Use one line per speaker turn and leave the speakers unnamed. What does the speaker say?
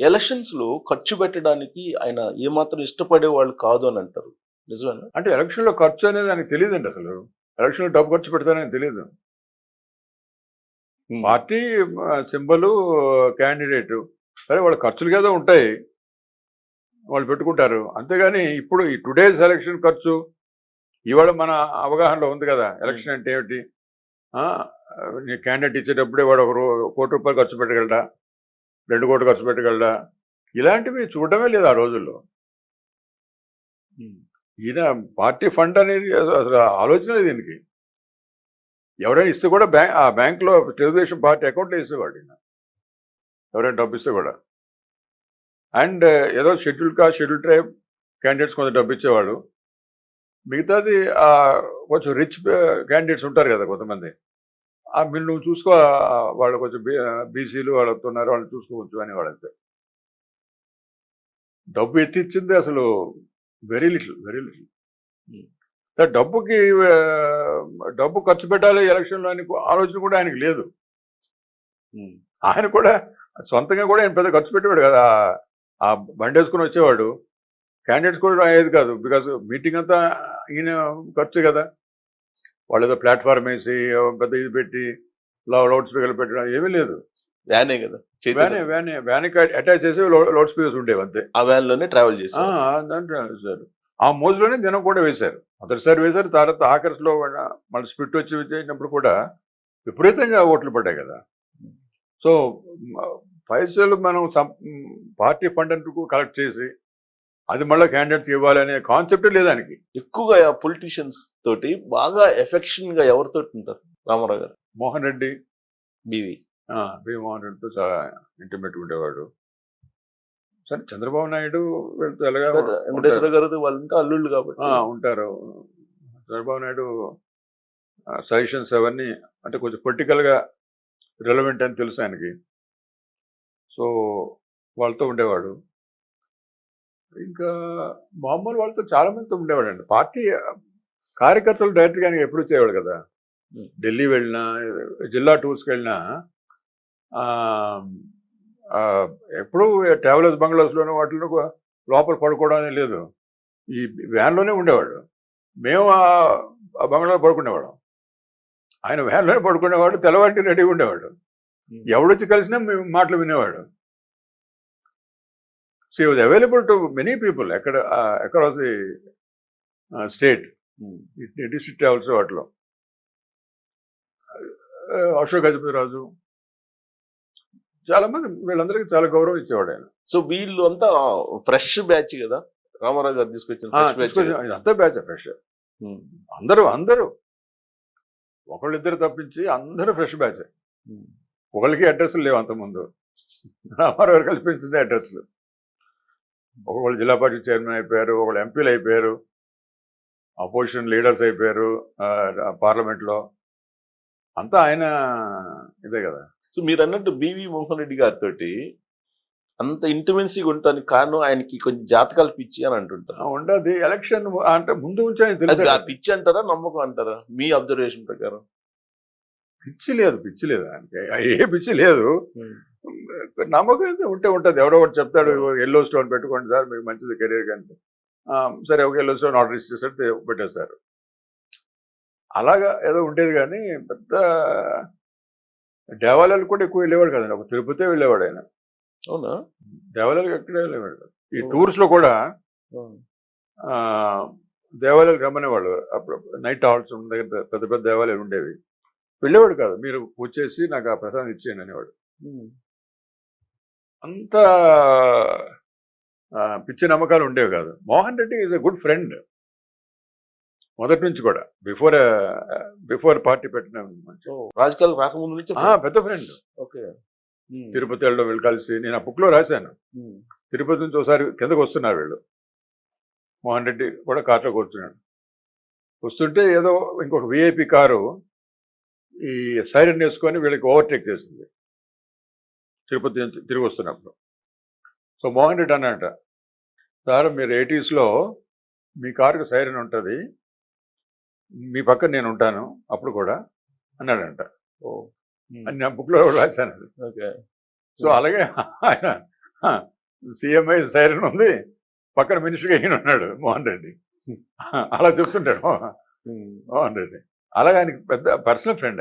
ఎలక్షన్స్లో ఖర్చు పెట్టడానికి ఆయన ఏమాత్రం ఇష్టపడే వాళ్ళు కాదు అని అంటారు. నిజమేనా?
అంటే ఎలక్షన్లో ఖర్చు అనేది ఆయనకు తెలియదండి అసలు. ఎలక్షన్లో డబ్బు ఖర్చు పెడతానని తెలియదు. పార్టీ సింబల్ క్యాండిడేట్ సరే వాళ్ళ ఖర్చులు కదా ఉంటాయి. వాళ్ళు పెట్టుకుంటారు. అంతేగాని ఇప్పుడు ఈ టుడేస్ ఎలక్షన్ ఖర్చు ఇవాళ మన అవగాహనలో ఉంది కదా. ఎలక్షన్ అంటే ఏమిటి? క్యాండిడేట్ ఇచ్చేటప్పుడే వాడు ఒక కోటి రూపాయలు ఖర్చు పెట్టగలడా? రెండు కోట్లు ఖర్చు పెట్టగలడా ఇలాంటివి చూడడమే లేదు ఆ రోజుల్లో. ఈయన పార్టీ ఫండ్ అనేది అసలు ఆలోచన లేదు దీనికి ఎవరైనా ఇస్తే కూడా బ్యాంక్ ఆ బ్యాంక్లో తెలుగుదేశం పార్టీ అకౌంట్లో ఇస్తేవాడు ఈయన. ఎవరైనా డబ్బు ఇస్తే కూడా. అండ్ ఏదో schedule caste schedule tribe candidates కొంత డబ్బు ఇచ్చేవాడు. మిగతాది కొంచెం రిచ్ క్యాండిడేట్స్ ఉంటారు కదా కొంతమంది. ఆ మీరు నువ్వు చూసుకో వాళ్ళు కొంచెం బీసీలు వాళ్ళు వస్తున్నారు వాళ్ళు చూసుకోవచ్చు అని వాళ్ళంతే. డబ్బు ఎత్తిచ్చింది అసలు వెరీ లిటిల్ వెరీ లిటిల్. డబ్బుకి డబ్బు ఖర్చు పెట్టాలి ఎలక్షన్లో అని ఆలోచన కూడా ఆయనకి లేదు. ఆయన కూడా సొంతంగా కూడా ఆయన పెద్ద ఖర్చు పెట్టేవాడు కదా. ఆ- బండి వేసుకుని వచ్చేవాడు. క్యాండిడేట్స్ కూడా అయ్యేది కాదు బికాస్ మీటింగ్ అంతా ఈయన ఖర్చు కదా. వాళ్ళు ఏదో ప్లాట్ఫామ్ వేసి పెద్ద ఇది పెట్టి లౌడ్ స్పీకర్లు పెట్టడం ఏమీ లేదు.
వ్యానే కదా
వ్యాన్ వ్యాన్ వ్యాన్కి అటాచ్ చేసి లౌడ్ స్పీకర్స్ ఉండేవి అంతే.
ఆ వ్యాన్లోనే ట్రావెల్
దాంట్లో వేశారు ఆ మోజులోనే దినం కూడా వేశారు. మొదటిసారి వేశారు తర్వాత ఆఖరిలో మళ్ళీ స్పిట్ వచ్చి చేసినప్పుడు కూడా విపరీతంగా ఓట్లు పడ్డాయి కదా. సో పైసలు మనం పార్టీ ఫండ్ అంటూ కలెక్ట్ చేసి అది మళ్ళీ క్యాండిడేట్స్ ఇవ్వాలనే కాన్సెప్టే లేదు ఆయనకి.
ఎక్కువగా పొలిటీషియన్స్ తోటి బాగా ఎఫెక్షన్గా ఎవరితో ఉంటారు? రామారావు గారు.
మోహన్ రెడ్డి.
బీవీ.
బి మోహన్ రెడ్డితో చాలా ఇంటిమేట్ ఉండేవాడు. సరే చంద్రబాబు నాయుడు వీళ్ళతో ఎలాగా.
వెంకటేశ్వర గారు వాళ్ళంతా అల్లుళ్ళు కాబట్టి.
ఉంటారు. చంద్రబాబు నాయుడు సజెషన్స్ అవన్నీ అంటే కొంచెం పొలిటికల్గా రిలవెంట్ అని తెలుసు ఆయనకి. సో వాళ్ళతో ఉండేవాడు. ఇంకా మామూలు వాళ్ళతో చాలా మందితో ఉండేవాడు అండి పార్టీ కార్యకర్తలు డైరెక్ట్గా ఆయనకి ఎప్పుడు వచ్చేవాడు కదా. ఢిల్లీ వెళ్ళినా జిల్లా టూర్స్కి వెళ్ళినా ఎప్పుడూ ట్రావెలర్స్ బంగ్లాస్లోనూ వాటిలో లోపల పడుకోవడం లేదు. ఈ వ్యాన్లోనే ఉండేవాడు. మేము ఆ బంగ్లాలో పడుకునేవాళ్ళం. ఆయన వ్యాన్లోనే పడుకునేవాడు తెల్లవాటి రెడీగా ఉండేవాడు. ఎవడొచ్చి కలిసినా మేము మాటలు వినేవాడు so was available to many people ఎక్కడ across the state. District travels వాటిలో అశోక్ గజపతిరాజు. చాలా మంది వీళ్ళందరికీ చాలా గౌరవం ఇచ్చేవాడు ఆయన.
సో వీళ్ళు అంతా ఫ్రెష్ బ్యాచ్ కదా? రామారావు గారు తీసుకొచ్చిన ఫ్రెష్ బ్యాచ్
ఫ్రెష్. అందరూ అందరూ. ఒకళ్ళిద్దరు తప్పించి అందరూ ఫ్రెష్ బ్యాచ్. ఒకళ్ళకి అడ్రస్లు లేవు అంతకుముందు. రామారావు గారు కల్పించింది అడ్రస్లు. ఒకళ్ళు జిల్లా పరిషత్ చైర్మన్ అయిపోయారు ఒకళ్ళు ఎంపీలు అయిపోయారు. అపోజిషన్ లీడర్స్ అయిపోయారు పార్లమెంట్లో. అంతా ఆయన ఇదే కదా.
సో మీరు అన్నట్టు బివి మోహన్ రెడ్డి గారితో అంత ఇంటిమెన్సీగా ఉండటానికి కారణం ఆయనకి కొంచెం జాతకాలు పిచ్చి అని అంటుంటారు.
ఉండదు. ఎలక్షన్ అంటే ముందు నుంచి
పిచ్చి అంటారా నమ్మకం అంటారా మీ అబ్జర్వేషన్ ప్రకారం?
పిచ్చి లేదు పిచ్చి లేదు ఆయనకి. ఏ పిచ్చి లేదు. నమ్మకం అయితే ఉంటే ఉంటుంది. ఎవరో ఒకటి చెప్తాడు ఎల్లో స్టోన్ పెట్టుకోండి సార్ మీకు మంచిది కెరీర్ కంటే సరే ఒక ఎల్లో స్టోన్ ఆర్డర్ ఇచ్చేసారు తే- పెట్టేస్తారు అలాగా ఏదో ఉండేది కానీ పెద్ద దేవాలయాలు కూడా ఎక్కువ వెళ్ళేవాడు కదండి. ఒక తిరుపతి వెళ్ళేవాడు ఆయన.
అవునా?
దేవాలయాలకు ఎక్కడే వెళ్ళేవాడు. ఈ టూర్స్లో కూడా దేవాలయాలు రమ్మనేవాళ్ళు. అప్పుడు నైట్ హాల్స్ ఉన్న దగ్గర పెద్ద పెద్ద దేవాలయాలు ఉండేవి. వెళ్ళేవాడు కాదు. మీరు పూజ చేసి నాకు ఆ ప్రసాదం ఇచ్చేయండి అనేవాడు. అంత పిచ్చి నమ్మకాలు ఉండేవి కాదు. Mohan Reddy is a good friend మొదటి నుంచి కూడా. బిఫోర్ బిఫోర్ పార్టీ పెట్టిన
రాజకీయాలు రాకముందు నుంచి
పెద్ద ఫ్రెండ్
ఓకే.
తిరుపతి వెళ్ళడం వెళ్ళి కలిసి నేను ఆ బుక్లో రాశాను. తిరుపతి నుంచి ఒకసారి కిందకు వస్తున్నారు వీళ్ళు. మోహన్ రెడ్డి కూడా కార్లో కూర్చున్నాడు. వస్తుంటే ఏదో ఇంకొక విఐపి కారు ఈ సైరన్ వేసుకొని వీళ్ళకి ఓవర్టేక్ చేసింది. తిరుపతి నుంచి తిరిగి వస్తున్నప్పుడు. సో మోహన్ రెడ్డి అన్నట సార్ మీరు ఎయిటీస్లో మీ కారుకి సైరన్ ఉంటుంది. మీ పక్కన నేను ఉంటాను అప్పుడు కూడా అన్నాడంట.
ఓ
అని నా బుక్లో రాశాను.
ఓకే.
సో అలాగే ఆయన సీఎంఐ సైరన్ ఉంది పక్కన మినిస్టర్గా ఈయన ఉన్నాడు మోహన్ రెడ్డి. అలా చెప్తుంటాడు మోహన్ రెడ్డి. అలాగే ఆయనకి పెద్ద పర్సనల్ ఫ్రెండ్